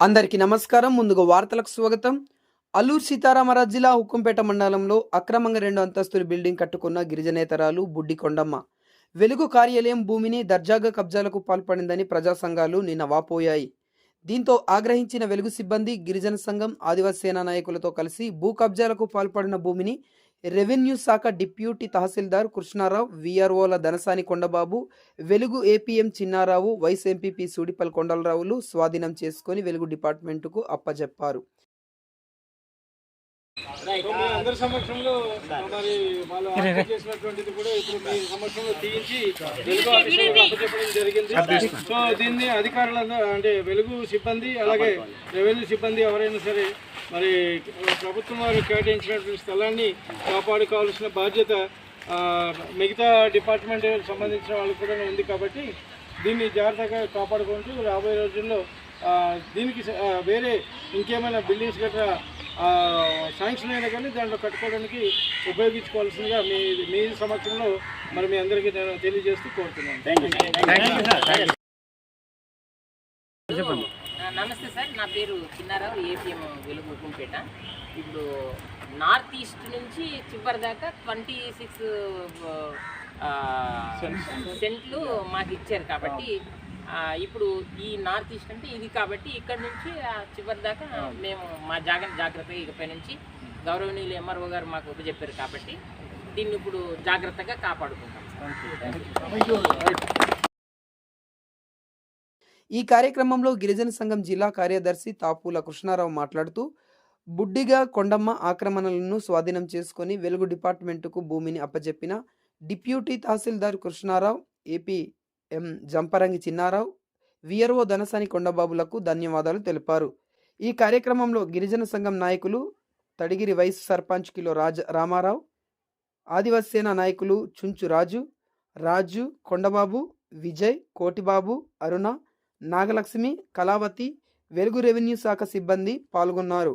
అందరికీ నమస్కారం. ముందుగా వార్తలకు స్వాగతం. అల్లూరు సీతారామరాజు జిల్లా హుక్కుంపేట మండలంలో అక్రమంగా రెండు అంతస్తుల బిల్డింగ్ కట్టుకున్న గిరిజనేతరాలు బుడ్డి కొండమ్మ వెలుగు కార్యాలయం భూమిని దర్జాగా కబ్జాలకు పాల్పడిందని ప్రజా సంఘాలు నిన్న వాపోయాయి. దీంతో ఆగ్రహించిన వెలుగు సిబ్బంది గిరిజన సంఘం ఆదివాసీ సేనా నాయకులతో కలిసి భూ కబ్జాలకు పాల్పడిన భూమిని రెవెన్యూ శాఖ deputy tahsildar Krishnarao విఆర్ఓల Dhanasani Kondababu Velugu APM Chinnarao vice MPP Sudipal కొండలరావులు స్వాధీనం చేసుకొని వెలుగు డిపార్ట్మెంటుకు అప్పజెప్పారు. సో మీ అందరి సమక్షంలో మరి వాళ్ళు ఆర్డర్ చేసినటువంటిది కూడా ఇప్పుడు మీ సమక్షంలో తీయించి వెలుగు ఆఫీసర్లకు అప్పచెప్పడం జరిగింది. సో దీన్ని అధికారులందరూ అంటే వెలుగు సిబ్బంది అలాగే రెవెన్యూ సిబ్బంది ఎవరైనా సరే మరి ప్రభుత్వం వారు కేటాయించినటువంటి స్థలాన్ని కాపాడుకోవాల్సిన బాధ్యత ఆ, మిగతా డిపార్ట్మెంట్ సంబంధించిన వాళ్ళకి కూడా ఉంది కాబట్టి దీన్ని జాగ్రత్తగా కాపాడుకుంటూ రాబోయే రోజుల్లో దీనికి వేరే ఇంకేమైనా బిల్డింగ్స్ గట్రా శాంక్షన్ అయినా కానీ దాంట్లో కట్టుకోవడానికి ఉపయోగించుకోవాల్సిందిగా మీ మీ సమక్షంలో మరి మీ అందరికీ నేను తెలియజేస్తూ కోరుతున్నాను. నమస్తే సార్ నా పేరు చిన్నారావు ఏపీఎం వెలుగు హుకుంపేట ఇప్పుడు నార్త్ ఈస్ట్ నుంచి చివరి దాకా ట్వంటీ సిక్స్ సెంట్లు మాకు ఇచ్చారు కాబట్టి ఇప్పుడు ఈ నార్త్ ఈస్ట్ అంటే ఇది కాబట్టి ఇక్కడ నుంచి చివరి దాకా మేము మా జాగ్రత్త జాగ్రత్తగా ఇకపై నుంచి గౌరవనీయులు ఎంఆర్ఓ గారు మాకు చెప్పారు కాబట్టి దీన్ని ఇప్పుడు జాగ్రత్తగా కాపాడుకుంటాం. ఈ కార్యక్రమంలో గిరిజన సంఘం జిల్లా కార్యదర్శి తాపూల కృష్ణారావు మాట్లాడుతూ బుడ్డిగా కొండమ్మ ఆక్రమణలను స్వాధీనం చేసుకొని వెలుగు డిపార్ట్మెంటుకు భూమిని అప్పజెప్పిన deputy tahsildar Krishnarao AP M Jamparangi Chinnarao VRO Dhanasani కొండబాబులకు ధన్యవాదాలు తెలిపారు. ఈ కార్యక్రమంలో గిరిజన సంఘం నాయకులు తడిగిరి వైస్ సర్పంచ్ కిలో రాజ రామారావు ఆదివాసీ సేన నాయకులు చుంచు రాజు రాజు కొండబాబు విజయ్ కోటిబాబు అరుణ నాగలక్ష్మి కళావతి వెలుగు రెవెన్యూ శాఖ సిబ్బంది పాల్గొన్నారు